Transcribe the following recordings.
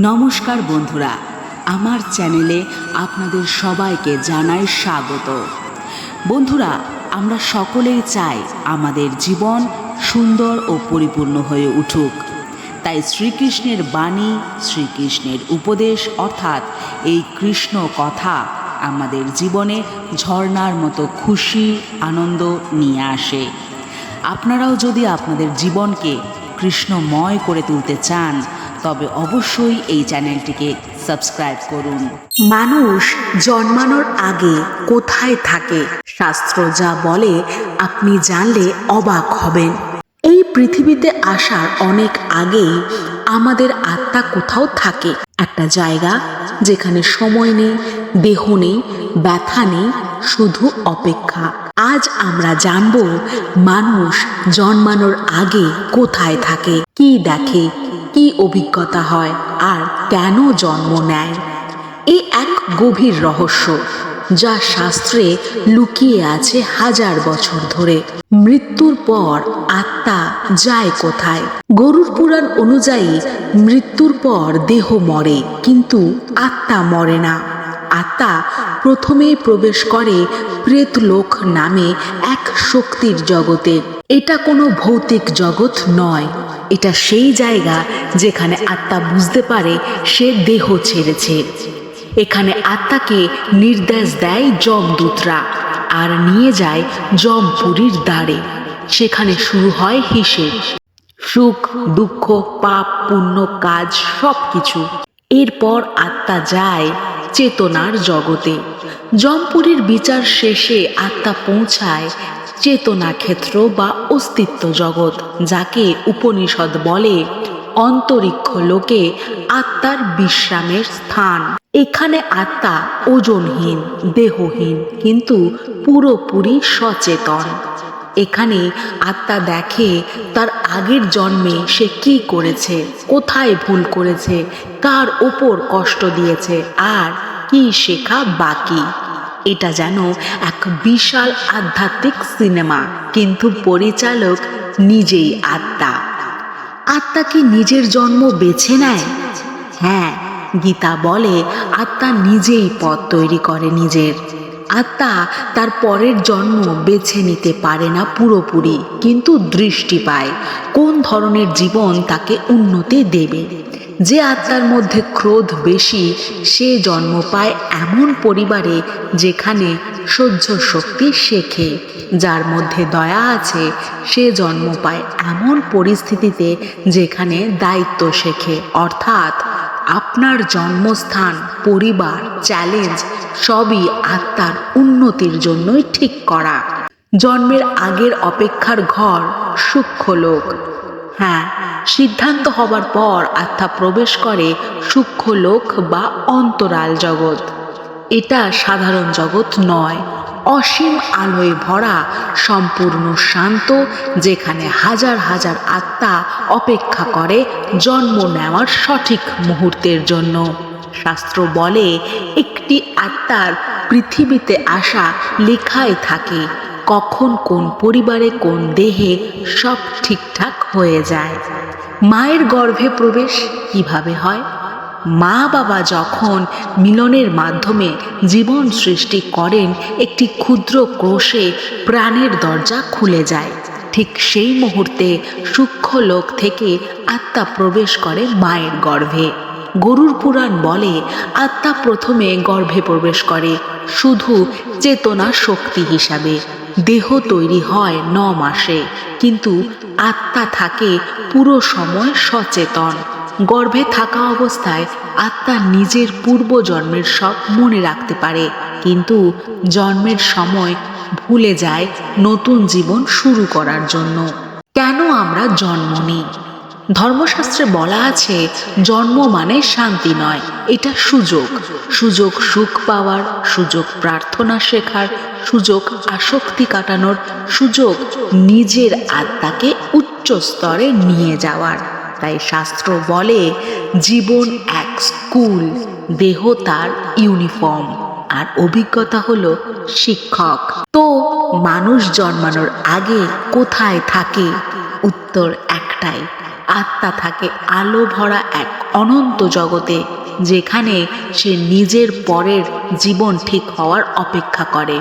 নমস্কার বন্ধুরা, আমার চ্যানেলে আপনাদের সবাইকে জানাই স্বাগত। বন্ধুরা, আমরা সকলেই চাই আমাদের জীবন সুন্দর ও পরিপূর্ণ হয়ে উঠুক। তাই শ্রীকৃষ্ণের বাণী, শ্রীকৃষ্ণের উপদেশ, অর্থাৎ এই কৃষ্ণ কথা আমাদের জীবনে ঝর্ণার মতো খুশি, আনন্দ নিয়ে আসে। আপনারাও যদি আপনাদের জীবনকে কৃষ্ণময় করে তুলতে চান তবে অবশ্যই এই চ্যানেলটিকে সাবস্ক্রাইব করুন। মানুষ জন্মানোর আগে কোথায় থাকে? শাস্ত্র যা বলে, আপনি জানলে অবাক হবেন। এই পৃথিবীতে আসার অনেক আগেই আমাদের আত্মা কোথাও থাকে। একটা জায়গা যেখানে সময় নেই, দেহ নেই, ব্যথা নেই, শুধু অপেক্ষা। আজ আমরা জানব, মানুষ জন্মানোর আগে কোথায় থাকে, কি দেখে কি অভিজ্ঞতা হয় আর কেন জন্ম নেয়? এ এক গভীর রহস্য যা শাস্ত্রে লুকিয়ে আছে হাজার বছর ধরে। মৃত্যুর পর আত্মা যায় কোথায়? গরুর পুরাণ অনুযায়ী মৃত্যুর পর দেহ মরে, কিন্তু আত্মা মরে না। আত্মা প্রথমেই প্রবেশ করে প্রেতলোক নামে এক শক্তির জগতে। এটা কোনো ভৌতিক জগৎ নয়। এটা সেই জায়গা যেখানে আত্মা বুঝতে পারে সে দেহ ছেড়েছে। এখানে আত্মাকে নির্দেশ দেয় যমদূতরা আর নিয়ে যায় যমপুরীর দ্বারে। সেখানে শুরু হয় হিসেব। সুখ, দুঃখ, পাপ, পুণ্য, কাজ সব কিছু এরপর আত্মা যায় চেতনার জগতে। জমপুরীর বিচার শেষে আত্মা পৌঁছায় চেতনা ক্ষেত্র বা অস্তিত্ব জগৎ, যাকে উপনিষদ বলে অন্তরিক্ষ লোকে আত্মার বিশ্রামের স্থান। এখানে আত্মা ওজনহীন, দেহহীন, কিন্তু পুরোপুরি সচেতন। এখানে আত্মা দেখে তার আগের জন্মে সে কি করেছে, কোথায় ভুল করেছে, কার ওপর কষ্ট দিয়েছে, আর কি শেখা বাকি। এটা যেন এক বিশাল আধ্যাত্মিক সিনেমা, কিন্তু পরিচালক নিজেই আত্মা। আত্মা কি নিজের জন্ম বেছে নেয়? হ্যাঁ গীতা বলে আত্মা নিজেই পথ তৈরি করে নিজের। আত্মা তার পরের জন্ম বেছে নিতে পারে না পুরোপুরি, কিন্তু দৃষ্টি পায় কোন ধরনের জীবন তাকে উন্নতি দেবে। যে আত্মার মধ্যে ক্রোধ বেশি, সে জন্ম পায় এমন পরিবারে যেখানে সহ্য শক্তি শেখে। যার মধ্যে দয়া আছে, সে জন্ম পায় এমন পরিস্থিতিতে যেখানে দায়িত্ব শেখে। অর্থাৎ আপনার জন্মস্থান, পরিবার চ্যালেঞ্জ সবই আত্মার উন্নতির জন্যই ঠিক করা। জন্মের আগের অপেক্ষার ঘর সূক্ষ্ম লোক হ্যাঁ সিদ্ধান্ত হবার পর আত্মা প্রবেশ করে সূক্ষ্ম লোক বা অন্তরাল জগৎ। এটা সাধারণ জগৎ নয়, অসীম আলোয় ভরা, সম্পূর্ণ শান্ত, যেখানে হাজার হাজার আত্মা অপেক্ষা করে জন্ম নেওয়ার সঠিক মুহূর্তের জন্য। শাস্ত্র বলে, একটি আত্মার পৃথিবীতে আসা লেখায় থাকে কখন কোন পরিবারে কোন দেহে সব ঠিকঠাক হয়ে যায়? মায়ের গর্ভে প্রবেশ কীভাবে হয়? মা বাবা যখন মিলনের মাধ্যমে জীবন সৃষ্টি করেন, একটি ক্ষুদ্র কোষে প্রাণের দরজা খুলে যায়। ঠিক সেই মুহূর্তে সূক্ষ্ম লোক থেকে আত্মা প্রবেশ করে মায়ের গর্ভে। গরুর পুরাণ বলে, আত্মা প্রথমে গর্ভে প্রবেশ করে শুধু চেতনা শক্তি হিসাবে। দেহ তৈরি হয় ন মাসে, কিন্তু আত্মা থাকে পুরো সময় সচেতন। গর্ভে থাকা অবস্থায় আত্মা নিজের পূর্বজন্মের সব মনে রাখতে পারে, কিন্তু জন্মের সময় ভুলে যায় নতুন জীবন শুরু করার জন্য। কেন আমরা জন্ম নিই? ধর্মশাস্ত্রে বলা আছে, জন্ম মানে শান্তি নয়। এটা সুযোগ। সুযোগ সুখ পাওয়ার, সুযোগ প্রার্থনা শেখার, সুযোগ আসক্তি কাটানোর, সুযোগ নিজের আত্মাকে উচ্চ স্তরে নিয়ে যাওয়ার। তাই শাস্ত্র বলে, জীবন এক স্কুল, দেহ তার ইউনিফর্ম। আর অভিজ্ঞতা হলো শিক্ষক। তো মানুষ জন্মানোর আগে কোথায় থাকে? উত্তর একটাই আত্মা থাকে আলো ভরা এক অনন্ত জগতে, যেখানে সে নিজের পরের জীবন ঠিক হওয়ার অপেক্ষা করে।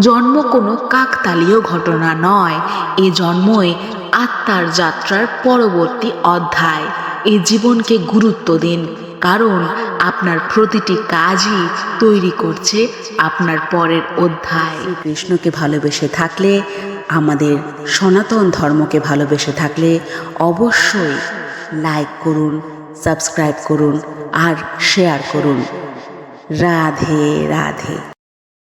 জন্ম কোনো কাকতালীয় ঘটনা নয়। এ জন্মই আত্মার যাত্রার পরবর্তী অধ্যায়। এ জীবনকে গুরুত্ব দিন, কারণ আপনার প্রতিটি কাজই তৈরি করছে আপনার পরের অধ্যায়। কৃষ্ণকে ভালোবেসে থাকলে আমাদের সনাতন ধর্মকে ভালোবেসে থাকলে অবশ্যই লাইক করুন, সাবস্ক্রাইব করুন আর শেয়ার করুন। রাধে রাধে।